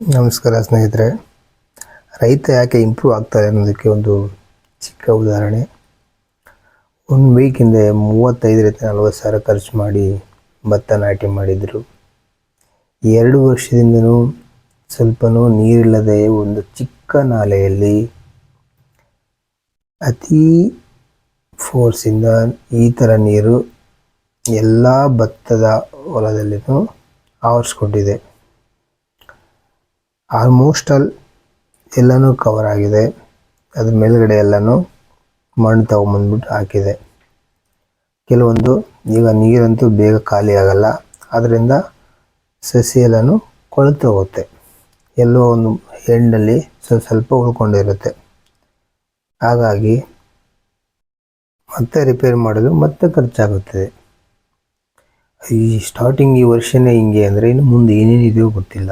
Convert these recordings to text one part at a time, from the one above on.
ನಮಸ್ಕಾರ ಸ್ನೇಹಿತರೆ. ರೈತ ಯಾಕೆ ಇಂಪ್ರೂವ್ ಆಗ್ತಾರೆ ಅನ್ನೋದಕ್ಕೆ ಒಂದು ಚಿಕ್ಕ ಉದಾಹರಣೆ. ಒಂದು ವೀಕ್ ಹಿಂದೆ ಮೂವತ್ತೈದರಿಂದ ನಲ್ವತ್ತು ಸಾವಿರ ಖರ್ಚು ಮಾಡಿ ಭತ್ತ ನಾಟಿ ಮಾಡಿದರು. ಎರಡು ವರ್ಷದಿಂದನೂ ಸ್ವಲ್ಪನೂ ನೀರಿಲ್ಲದೆ ಒಂದು ಚಿಕ್ಕ ನಾಲೆಯಲ್ಲಿ ಅತೀ ಫೋರ್ಸಿಂದ ಈ ಥರ ನೀರು ಎಲ್ಲ ಭತ್ತದ ಹೊಲದಲ್ಲಿನೂ ಆವರಿಸ್ಕೊಂಡಿದೆ. ಆಲ್ಮೋಸ್ಟ್ ಆಲ್ ಎಲ್ಲನೂ ಕವರ್ ಆಗಿದೆ. ಅದ್ರ ಮೇಲ್ಗಡೆ ಎಲ್ಲನೂ ಮಣ್ಣು ತಗೊಂಬಂದ್ಬಿಟ್ಟು ಹಾಕಿದೆ. ಕೆಲವೊಂದು ಈಗ ನೀರಂತೂ ಬೇಗ ಖಾಲಿ ಆಗಲ್ಲ. ಅದರಿಂದ ಸಸಿ ಎಲ್ಲನೂ ಕೊಳೆತು ಹೋಗುತ್ತೆ. ಎಲ್ಲೋ ಒಂದು ಎಂಡಲ್ಲಿ ಸ್ವಲ್ಪ ಸ್ವಲ್ಪ ಉಳ್ಕೊಂಡಿರುತ್ತೆ. ಹಾಗಾಗಿ ಮತ್ತೆ ರಿಪೇರ್ ಮಾಡಲು ಮತ್ತೆ ಖರ್ಚಾಗುತ್ತದೆ. ಈ ಸ್ಟಾರ್ಟಿಂಗ್ ಈ ವರ್ಷನೇ ಹಿಂಗೆ ಅಂದರೆ ಇನ್ನು ಮುಂದೆ ಏನೇನಿದೆಯೋ ಗೊತ್ತಿಲ್ಲ.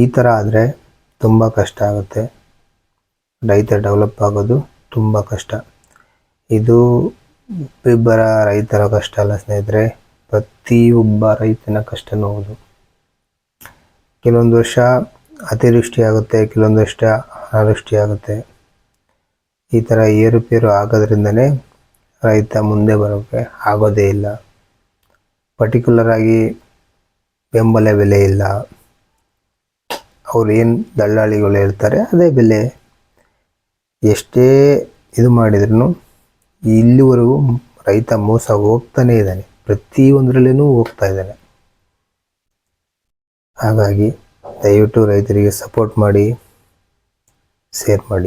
ಈ ಥರ ಆದರೆ ತುಂಬ ಕಷ್ಟ ಆಗುತ್ತೆ. ರೈತ ಡೆವಲಪ್ ಆಗೋದು ತುಂಬ ಕಷ್ಟ. ಇದು ಇಬ್ಬರ ರೈತರ ಕಷ್ಟ ಅಲ್ಲ ಸ್ನೇಹಿತರೆ ಪ್ರತಿಯೊಬ್ಬ ರೈತನ ಕಷ್ಟನೂ ಹೌದು. ಕೆಲವೊಂದು ವರ್ಷ ಅತಿವೃಷ್ಟಿ ಆಗುತ್ತೆ, ಕೆಲವೊಂದು ವರ್ಷ ಅನಾವೃಷ್ಟಿ ಆಗುತ್ತೆ. ಈ ಥರ ಏರುಪೇರು ಆಗೋದ್ರಿಂದನೇ ರೈತ ಮುಂದೆ ಬರೋಕ್ಕೆ ಆಗೋದೇ ಇಲ್ಲ. ಪರ್ಟಿಕ್ಯುಲರ್ ಆಗಿ ಬೆಂಬಲ ಬೆಲೆ ಇಲ್ಲ. ಅವ್ರು ಏನು ದಳ್ಳಾಳಿಗಳು ಹೇಳ್ತಾರೆ, ಅದೇ ಬೆಲೆ. ಎಷ್ಟೇ ಇದು ಮಾಡಿದ್ರು ಇಲ್ಲಿವರೆಗೂ ರೈತ ಮೋಸ ಹೋಗ್ತಾನೆ ಇದ್ದಾನೆ. ಪ್ರತಿಯೊಂದರಲ್ಲೂ ಹೋಗ್ತಾ ಇದ್ದಾನೆ. ಹಾಗಾಗಿ ದಯವಿಟ್ಟು ರೈತರಿಗೆ ಸಪೋರ್ಟ್ ಮಾಡಿ ಶೇರ್ ಮಾಡಿ.